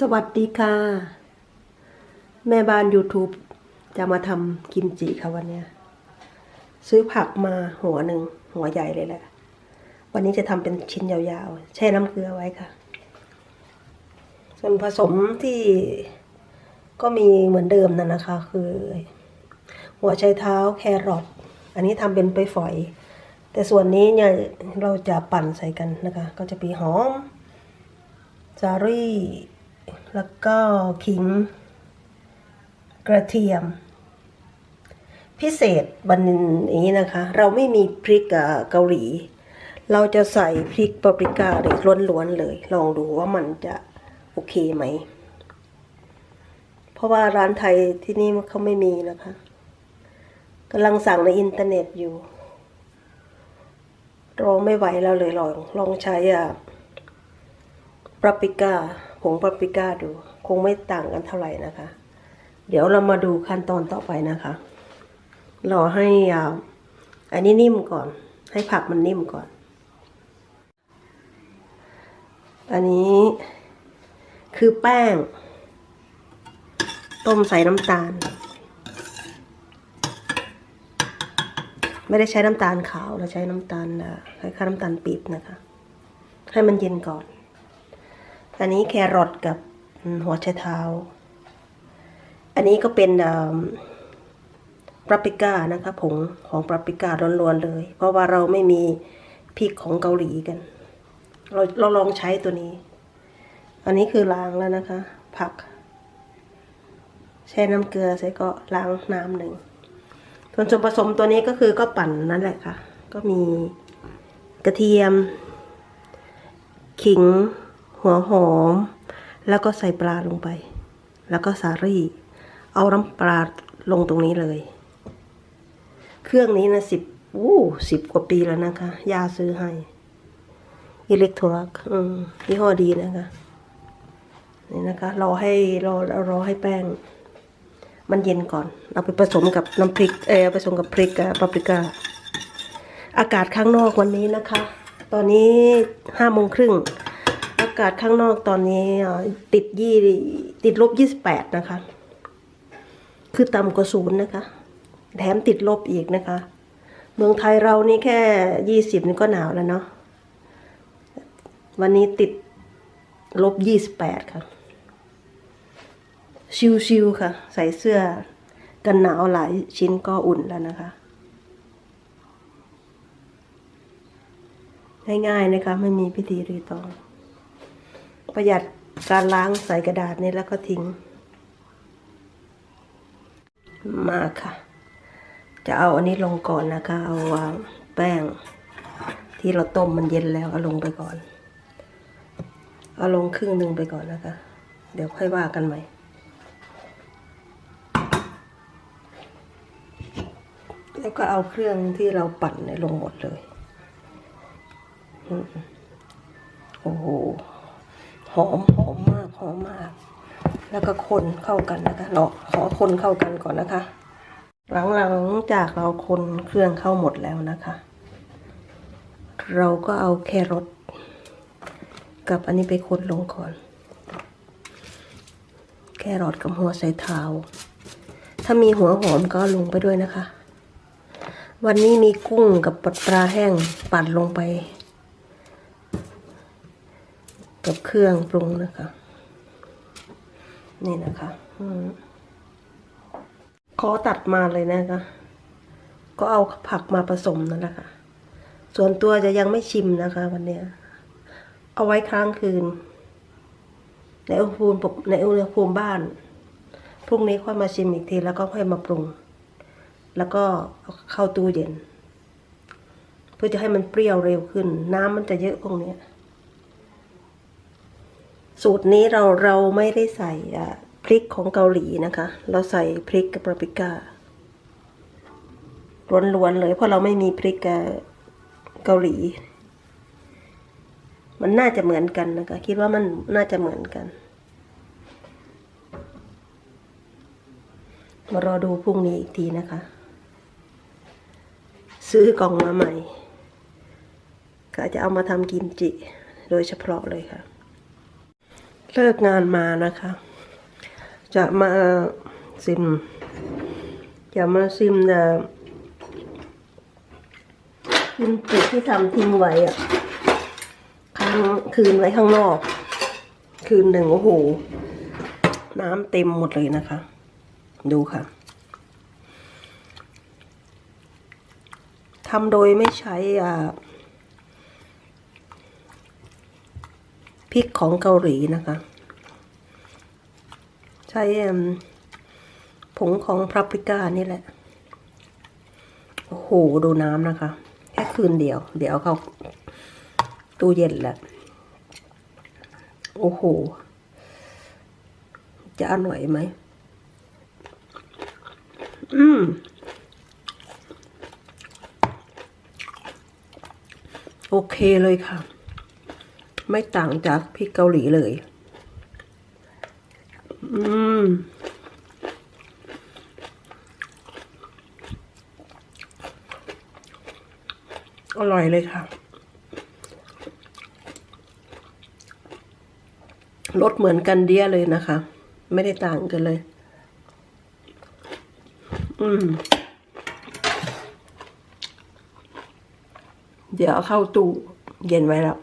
สวัสดีค่ะ แม่บ้าน YouTube จะมาทำกิมจิค่ะวันนี้ซื้อผักมาหัวหนึ่งหัวใหญ่เลยแหละ วันนี้จะทำเป็นชิ้นยาวๆ แช่น้ำเกลือไว้ค่ะ ส่วนผสมที่ก็มีเหมือนเดิมนั่นนะคะ คือ หัวไชเท้าแครอทอันนี้ทำเป็นไปฝอย แต่ส่วนนี้เนี่ยเราจะปั่นใส่กันนะคะ ก็จะมีหอมจารี่ แล้วก็ขิง กระเทียม พิเศษวันนี้นะคะ เราไม่มีพริกเกาหลี เราจะใส่พริกปาปริก้าเลยล้วนๆเลย ลองดูว่ามันจะโอเคไหม เพราะว่าร้านไทยที่นี่เขาไม่มีนะคะกำลังสั่งในอินเทอร์เน็ตอยู่รอไม่ไหวแล้วเลยลองลองใช้อะปาปริก้า ผงปาปริก้าดู คงไม่ต่างกันเท่าไหร่นะคะ เดี๋ยวเรามาดูขั้นตอนต่อไปนะคะ รอให้อันนี้นิ่มก่อน ให้ผักมันนิ่มก่อน อันนี้คือแป้ง ต้มใส่น้ำตาล ไม่ได้ใช้น้ำตาลขาวเราใช้น้ำตาลคล้ายๆน้ำตาลปี๊บนะคะ ให้มันเย็นก่อน อันนี้แครอทกับหัวไชเท้า อันนี้ก็เป็นปาปริก้านะคะผงของปาปริก้าล้วนๆเลย เพราะว่าเราไม่มีพริกของเกาหลีกัน เราเราลองใช้ตัวนี้ อันนี้คือล้างแล้วนะคะ ผัก แช่น้ำเกลือเสร็จก็ล้างน้ำหนึ่งส่วนส่วนผสมตัวนี้ก็คือก็ปั่นนั่นแหละค่ะ ก็มีกระเทียม ขิง หัวหอม แล้วก็ใส่ปลาลงไป แล้วก็สาลี่ เอาน้ำปลาลงตรงนี้เลย เครื่องนี้นะสิบอู้สิบกว่าปีแล้วนะคะยาซื้อให้อิเล็กโทรลักอืมยี่ห้อดีนะคะ นี่นะคะรอให้รอรอให้แป้ง มันเย็นก่อน เอาไปผสมกับน้ำพริกเออผสมกับพริกกับปาปริก้าอากาศข้างนอกวันนี้นะคะ ตอนนี้ห้าโมงครึ่งากาศข้างนอกตอนนี้ติดยี่ติดลบยี่สิบแปดนะคะ คือต่ำกว่าศูนย์นะคะ แถมติดลบอีกนะคะ เมืองไทยเรานี่แค่ยี่สิบนี่ก็หนาวแล้วเนาะ วันนี้ติดลบยี่สิบแปดค่ะ ชิวๆค่ะ ใส่เสื้อกันหนาวหลายชิ้นก็อุ่นแล้วนะคะ ง่ายๆนะคะ ไม่มีพิธีรีตอง ประหยัดการล้างใส่กระดาษนี่แล้วก็ทิ้ง มาค่ะ จะเอาอันนี้ลงก่อนนะคะ เอาวางแป้ง ที่เราต้มมันเย็นแล้วเอาลงไปก่อน เอาลงครึ่งหนึ่งไปก่อนนะคะ เดี๋ยวค่อยว่ากันใหม่แล้วก็เอาเครื่องที่เราปั่นเนี่ยลงหมดเลย โอ้โห หอมหอมมากหอมมาก แล้วก็คนเข้ากันนะคะเราขอคนเข้ากันก่อนนะคะ หลังๆจากเราคนเครื่องเข้าหมดแล้วนะคะ เราก็เอาแครอทกับอันนี้ไปคนลงก่อน แครอทกับหัวไชเท้าถ้ามีหัวหอมก็ลงไปด้วยนะคะ วันนี้มีกุ้งกับปลาแห้งปั่นลงไป กับเครื่องปรุงนะคะ นี่นะคะอขอตัดมาเลยนะคะ ก็เอาผักมาผสมนั่นแหละค่ะ ส่วนตัวจะยังไม่ชิมนะคะ วันนี้เอาไว้ค้างคืน ในอุณหภูมิในอุณหภูมิบ้าน พรุ่งนี้ค่อยมาชิมอีกทีแล้วก็ค่อยมาปรุง แล้วก็เข้าตู้เย็น เพื่อจะให้มันเปรี้ยวเร็วขึ้น น้ำมันจะเยอะพวกนี้ สูตรนี้เราเราไม่ได้ใส่พริกของเกาหลีนะคะ เราใส่พริกกับปาปริก้าล้วนๆเลย เพราะเราไม่มีพริกเกาหลี มันน่าจะเหมือนกันนะคะ คิดว่ามันน่าจะเหมือนกันมารอดูพรุ่งนี้อีกทีนะคะ ซื้อกล่องมาใหม่ ก็จะเอามาทำกิมจิ โดยเฉพาะเลยค่ะ เลิกงานมานะคะ จะมาซิม จะมาซิมแต่กินจิที่ทำทิ้งไว้อะค้างคืนไว้ข้างนอก คืนหนึ่งโอ้โห น้ำเต็มหมดเลยนะคะ ดูค่ะทำโดยไม่ใช้อ่า พริกของเกาหลีนะคะ ใช้ผงของพาปริก้านี่แหละ โอ้โห ดูน้ำนะคะ แค่คืนเดียว เดี๋ยวเขาตู้เย็นแหละ โอ้โห จะอร่อยไหม อืมโอเคเลยค่ะ ไม่ต่างจากพริกเกาหลีเลย อืม อร่อยเลยค่ะ รสเหมือนกันเดียเลยนะคะ ไม่ได้ต่างกันเลย อืมเดี๋ยวเอาเข้าตู้เย็นไว้แล้ว